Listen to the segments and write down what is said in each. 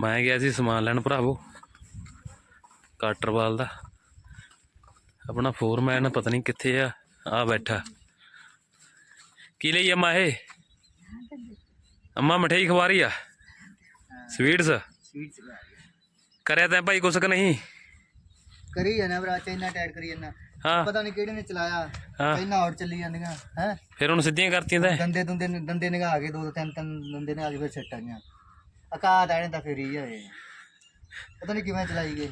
ਮੈਂ ਗਿਆ ਸੀ ਸਮਾਨ ਲੈਣ ਭਰਾਵੋ ਕਾਟਰਵਾਲ ਦਾ। ਆਪਣਾ ਫੋਰਮੈਨ ਪਤਾ ਨਹੀਂ ਕਿੱਥੇ ਆ ਆ ਬੈਠਾ। ਕੀ ਲਈ ਅੰਮਾ ਇਹ? ਅੰਮਾ ਮਠਿਆਈ ਖਵਾ ਰਹੀ ਆ? ਸਵੀਟਸ? ਸਵੀਟਸ ਕਰਿਆ ਤੈਂ ਭਾਈ ਕੁਛ ਕਿ ਨਹੀਂ? ਕਰੀ ਜਾਣਾ ਭਰਾ ਚਾਈਨਾ ਟੈਡ ਕਰੀ ਜਾਣਾ ਹਾਂ। ਪਤਾ ਨਹੀਂ ਕਿਹੜੇ ਨੇ ਚਲਾਇਆ ਹਾਂ। ਚਾਈਨਾ ਆਊਟ ਚੱਲੀ ਜਾਂਦੀਆਂ ਹੈ? ਫਿਰ ਹੁਣ ਸਿੱਧੀਆਂ ਕਰਤੀਆਂ ਤੈਂ? ਦੰਦੇ ਦੁੰਦੇ ਦੰਦੇ ਨਿਗਾ ਕੇ ਦੋ ਦੋ ਤਿੰਨ ਤਿੰਨ ਦੰਦੇ ਨੇ ਆ ਕੇ ਫਿਰ ਛੱਟ ਆਈਆਂ ਅਕਾਦ ਆਣੇ ਤਾਂ ਫਿਰ ਹੋਏ ਪਤਾ ਨਹੀਂ ਕਿਵੇਂ ਚਲਾਈ ਗਏ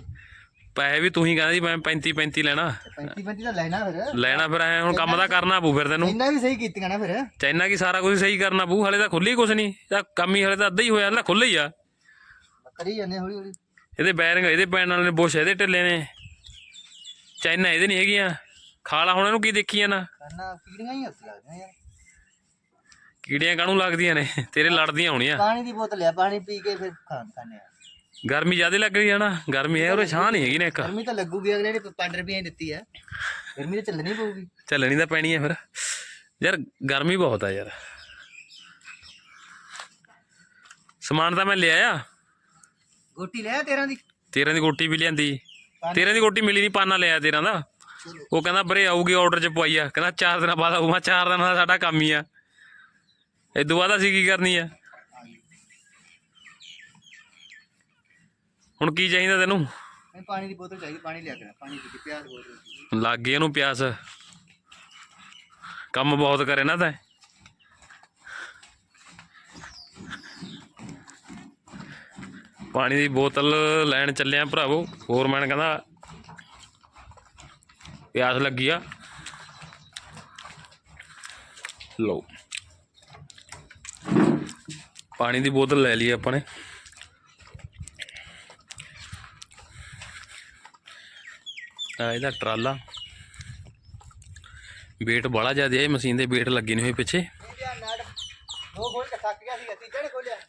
ਪੈਸੇ ਵੀ ਤੂੰ ਹੀ ਕਹਿੰਦਾ ਸੀ ਮੈਂ 35 35 ਲੈਣਾ 35 35 ਤਾਂ ਲੈਣਾ ਫਿਰ ਲੈਣਾ ਫਿਰ ਐ ਹੁਣ ਕੰਮ ਤਾਂ ਕਰਨਾ ਪਊ ਫਿਰ ਤੈਨੂੰ ਇੰਨਾ ਵੀ ਸਹੀ ਕੀਤੀਆਂ ਨਾ ਫਿਰ ਚਾਈਨਾ ਕੀ ਸਾਰਾ ਕੁਝ ਸਹੀ ਕਰਨਾ ਪਊ ਹਲੇ ਤਾਂ ਖੁੱਲੀ ਕੁਛ ਨਹੀਂ ਤਾਂ ਕੰਮ ਹੀ ਹਲੇ ਤਾਂ ਅੱਧਾ ਹੀ ਹੋਇਆ ਹਲੇ ਖੁੱਲ੍ਹਾ ਹੀ ਆ ਕਰੀ ਜਾਂਦੇ ਹੌਲੀ ਹੌਲੀ ਇਹਦੇ ਬੈਰਿੰਗ ਇਹਦੇ ਪੈਣ ਵਾਲੇ ਨੇ ਬੁਸ਼ ਇਹਦੇ ਢਿੱਲੇ ਨੇ ਚਾਈਨਾ ਇਹਦੇ ਨਹੀਂ ਹੈਗੀਆਂ ਖਾਲਾ ਹੁਣ ਇਹਨੂੰ ਕੀ ਦੇਖੀਆਂ ਨਾ ਕਰਨਾ ਕੀੜੀਆਂ ਹੀ ਉੱਤੇ ਲੱਗਦੀਆਂ ਯਾਰ ਕੀੜੀਆਂ ਕਾਹਨੂੰ ਲੱਗਦੀਆਂ ਨੇ? ਤੇਰੇ ਲੜਦੀਆਂ ਹੋਣੀਆਂ। ਪਾਣੀ ਦੀ ਬੋਤਲ ਆ ਪਾਣੀ ਪੀ ਕੇ ਫਿਰ ਖਾਣ ਖਾਣੇ ਆ। ਗਰਮੀ ਜ਼ਿਆਦਾ ਲੱਗ ਰਹੀ ਆ ਨਾ। ਗਰਮੀ ਹੈ ਉਹਦੇ ਛਾਂ ਨਹੀਂ ਹੈਗੀ ਨਾ ਇੱਕ। ਗਰਮੀ ਤਾਂ ਲੱਗੂਗੀ ਅਗਲੇ ਨੇ 5 ਰੁਪਏ ਦਿੱਤੀ ਆ। ਗਰਮੀ ਤਾਂ ਚੱਲਣੀ ਪਊਗੀ। ਚੱਲਣੀ ਤਾਂ ਪੈਣੀ ਹੈ ਫਿਰ। ਯਾਰ ਗਰਮੀ ਬਹੁਤ ਆ ਯਾਰ। ਸਮਾਨ ਤਾਂ ਮੈਂ ਲਿਆ ਆ ਗੋਟੀ ਲਿਆ ਤੇਰਾਂ ਦੀ। ਤੇਰਾਂ ਦੀ ਗੋਟੀ ਵੀ ਲਿਆਂਦੀ। ਤੇਰਾਂ ਦੀ ਗੋਟੀ ਮਿਲੀ ਨਹੀਂ ਪਾਨਾ ਲਿਆ ਤੇਰਾਂ ਦਾ। ਉਹ ਕਹਿੰਦਾ ਬਰੇ ਆਊਗੀ ਆਰਡਰ ਚ ਪਵਾਈ ਆ। ਕਹਿੰਦਾ ਚਾਰ ਦਿਨਾਂ ਬਾਅਦ ਆਊ। ਮੈਂ ਕਿਹਾ ਚਾਰ ਦਿਨਾਂ ਦਾ ਸਾਡਾ ਕੰਮ ਹੀ ਆ। ਇਹ ਦੁਆ ਦਾ ਸੀ ਕੀ ਕਰਨੀ ਆ? ਹੁਣ ਕੀ ਚਾਹੀਦਾ ਤੈਨੂੰ? ਨਹੀਂ ਪਾਣੀ ਦੀ ਬੋਤਲ ਚਾਹੀਦੀ ਪਾਣੀ ਲਿਆ ਕੇ ਪਾਣੀ ਕੇ ਪਿਆਸ ਬੋਤਲ ਲੱਗ ਗਈ ਇਹਨੂੰ ਪਿਆਸ। ਕੰਮ ਬਹੁਤ ਕਰੇ ਨਾ ਤੈਂ। ਪਾਣੀ ਦੀ ਬੋਤਲ ਲੈਣ ਚੱਲਿਆ ਭਰਾਵੋ ਫੋਰਮੈਨ ਕਹਿੰਦਾ ਪਿਆਸ ਲੱਗੀ ਆ। ਲਓ। ਪਾਣੀ ਦੀ ਬੋਤਲ ਲੈ ਲਈ ਆਪਾਂ ਨੇ। ਆ ਇਹਦਾ ਟਰਾਲਾ। ਵੇਟ ਬੜਾ ਜ਼ਿਆਦਾ ਹੈ ਮਸ਼ੀਨ ਦੇ ਵੇਟ ਲੱਗੇ ਨਹੀਂ ਹੋਏ ਪਿੱਛੇ।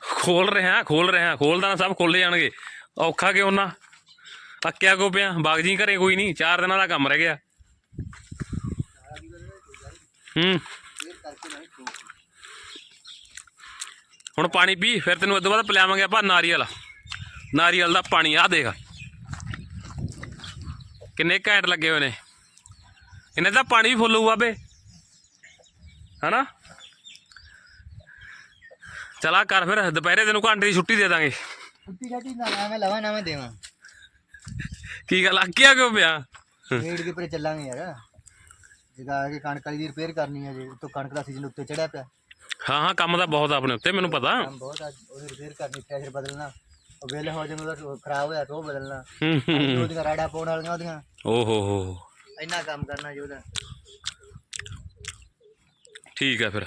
ਖੋਲ ਰਿਹਾ ਖੋਲ ਰਿਹਾ ਹਾਂ ਖੋਲ ਖੋਲਦਾ ਸਭ ਖੋਲੇ ਜਾਣਗੇ। ਔਖਾ ਕਿਉਂ ਨਾ? ਥੱਕਿਆ ਕੋ ਪਿਆ? ਬਾਗ ਜੀ ਘਰੇ ਕੋਈ ਨਹੀਂ ਚਾਰ ਦਿਨਾਂ ਦਾ ਕੰਮ ਰਹਿ ਗਿਆ। ਹੂੰ। ਹੁਣ ਪਾਣੀ ਪੀ ਫਿਰ ਤੈਨੂੰ ਇਦੋਂ ਬਾਅਦ ਪਿਲਾਵਾਂਗੇ ਆਪਾਂ ਨਾਰੀਅਲ। ਨਾਰੀਅਲ ਦਾ ਪਾਣੀ ਆ ਦੇਖ। ਕਿੰਨੇ ਘੈਂਟ ਲੱਗੇ ਹੋਏ ਨੇ। ਇਹਨੇ ਤਾਂ ਪਾਣੀ ਵੀ ਫੁੱਲ ਹੋਊ ਬਾਬੇ ਹਨਾ? ਚਲਾ ਕਰ ਫਿਰ ਦੁਪਹਿਰੇ ਤੈਨੂੰ ਘੰਟੇ ਦੀ ਛੁੱਟੀ ਦੇ ਦਾਂਗੇ। ਛੁੱਟੀ ਛਾਟੀ ਨਾ ਮੈਂ ਲਵਾਂ ਨਾ ਮੈਂ ਦੇਵਾਂ। ਕੀ ਗੱਲ ਆਕਿਆ ਕਿਉਂ ਪਿਆ? ਰੇਡ ਦੇ ਪਰੇ ਚੱਲਾਂਗੇ ਯਾਰ। ਜਿਦਾ ਕਿ ਕਣਕ ਵਾਲੀ ਦੀ ਰਿਪੇਅਰ ਕਰਨੀ ਹੈ ਜੇ ਤੋਂ ਕਣਕ ਦਾ ਸੀਜ਼ਨ ਉੱਤੇ ਚੜਿਆ ਪਿਆ। ਹਾਂ ਹਾਂ ਕੰਮ ਤਾਂ ਬਹੁਤ ਆ ਆਪਣੇ ਉੱਤੇ ਮੈਨੂੰ ਪਤਾ। ਕੰਮ ਬਹੁਤ ਆ ਉਹਦੀ ਰਿਪੇਅਰ ਕਰਨੀ ਪ੍ਰੈਸ਼ਰ ਬਦਲਣਾ ਉਹ ਵੇਲੇ ਹੋ ਉਹਦਾ ਖਰਾਬ ਹੋਇਆ ਤਾਂ ਉਹ ਬਦਲਣਾ। ਹੂੰ ਹੂੰ। ਉਹਦੀਆਂ ਰਾੜਾ ਪਾਉਣ ਵਾਲੀਆਂ ਉਹਦੀਆਂ। ਓ ਹੋ ਹੋ। ਇੰਨਾ ਕੰਮ ਕਰਨਾ ਜੀ ਉਹਦਾ। ਠੀਕ ਆ ਫਿਰ।